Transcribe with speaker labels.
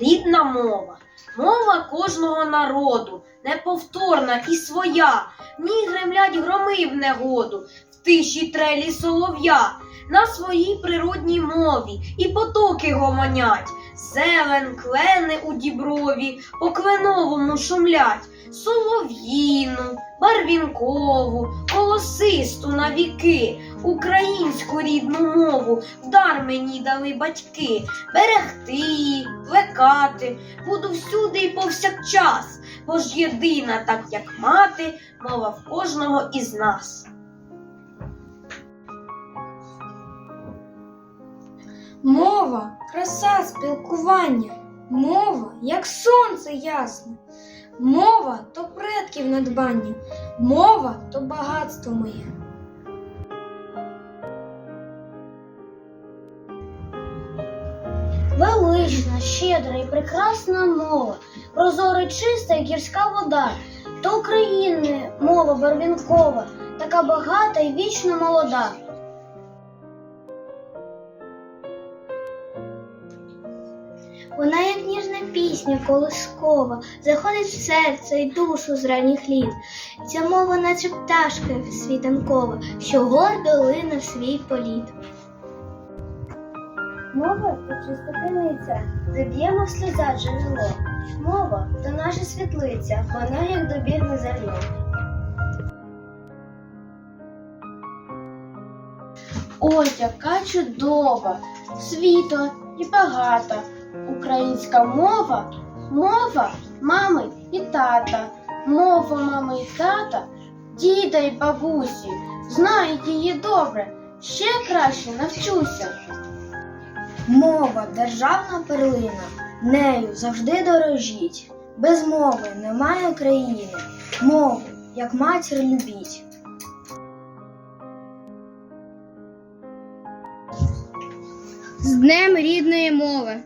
Speaker 1: рідна мова, мова кожного народу, неповторна і своя. В ній гремлять громи в негоду, в тиші трелі солов'я, на своїй природній мові і потоки гомонять. Зелен, клени у діброві, по кленовому шумлять, солов'їну, барвінкову, колосисту на віки, українську рідну мову дар мені дали батьки, берегти її, плекати, буду всюди і повсякчас, бо ж єдина, так як мати, мова в кожного із нас.
Speaker 2: Мова краса спілкування, мова, як сонце ясне. Мова то предків надбання, мова то багатство моє.
Speaker 3: Велична, щедра і прекрасна мова, прозора, чиста і гірська вода, то України мова барвінкова, така багата і вічно молода. Вона, як ніжна пісня колискова, заходить в серце і душу з ранніх літ. Ця мова, наче пташка світанкова, що гордо лине в свій політ. Мова то чиста криниця, де б'ємо сльоза джерело. Мова то наша світлиця, вона як добірне зерно.
Speaker 4: Ой, яка чудова, світла і багата. Українська мова, мова мами і тата, мова мами і тата, діда і бабусі. Знають її добре, ще краще навчуся.
Speaker 2: Мова державна перлина, нею завжди дорожіть. Без мови немає країни, мову, як матір любіть.
Speaker 5: З Днем рідної мови!